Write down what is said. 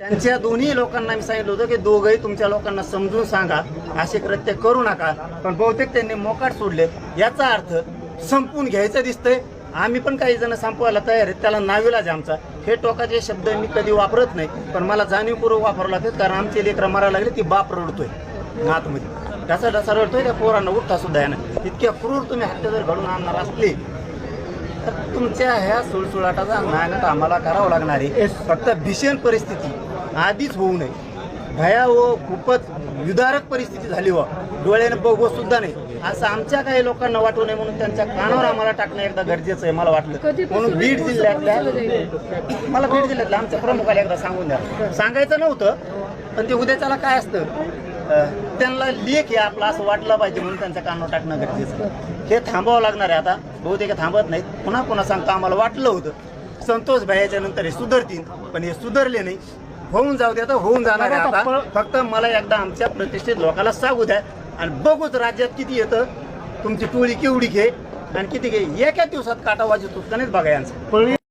त्यांच्या दोन्ही लोकांना मी सांगितलं होतं की दोघंही तुमच्या लोकांना समजून सांगा. असे कृत्य करू नका. पण बहुतेक त्यांनी मोकाट सोडले. याचा अर्थ संपून घ्यायचं दिसतंय. आम्ही पण काही जण संपवायला तयार आहेत. त्याला नाविलाज आमचा. हे टोकाचे शब्द मी कधी वापरत नाही. पण मला जाणीवपूर्वक वापरावं लागतात कारण आमचे लेकरं मारायला लागले ती बाप रडतोय. आतमध्ये ढसा ढसा रडतोय त्या पोरांना. उठता सुद्धा यानं. इतक्या क्रूर तुम्ही हत्या जर घडून आणणार असले तर तुमच्या ह्या सुळसुळाटाचा नायनाट आम्हाला करावं लागणार आहे. फक्त भीषण परिस्थिती. आधीच होऊ नये. भया व खूपच विदारक परिस्थिती झाली व डोळ्याने बघू सुद्धा नाही. असं आमच्या काही लोकांना वाटू नये म्हणून त्यांच्या कानावर आम्हाला टाकणं एकदा गरजेचं आहे मला वाटलं. म्हणून बीड जिल्ह्यातल्या मला बीड जिल्ह्यातल्या आमच्या प्रमुखाला एकदा सांगून द्या. सांगायचं नव्हतं पण ते उद्याच्याला काय असतं? त्यांना लेख आहे आपला असं वाटलं पाहिजे म्हणून त्यांच्या कानावर टाकणं गरजेचं आहे. हे थांबावं लागणार आहे आता. बहुतेक हे थांबत नाहीत. पुन्हा पुन्हा सांगतो आम्हाला वाटलं होतं. संतोष भयाच्या नंतर हे सुधारतील पण हे सुधारले नाही. होऊन जाऊ द्या तर होऊन जाणार आहे आता. फक्त मला एकदा आमच्या प्रतिष्ठित लोकांना सांगू द्या आणि बघूच राज्यात किती येतं. तुमची टोळी केवढी घे आणि किती घे. एका दिवसात काटा वाजवतो का नाहीत बघा यांचं.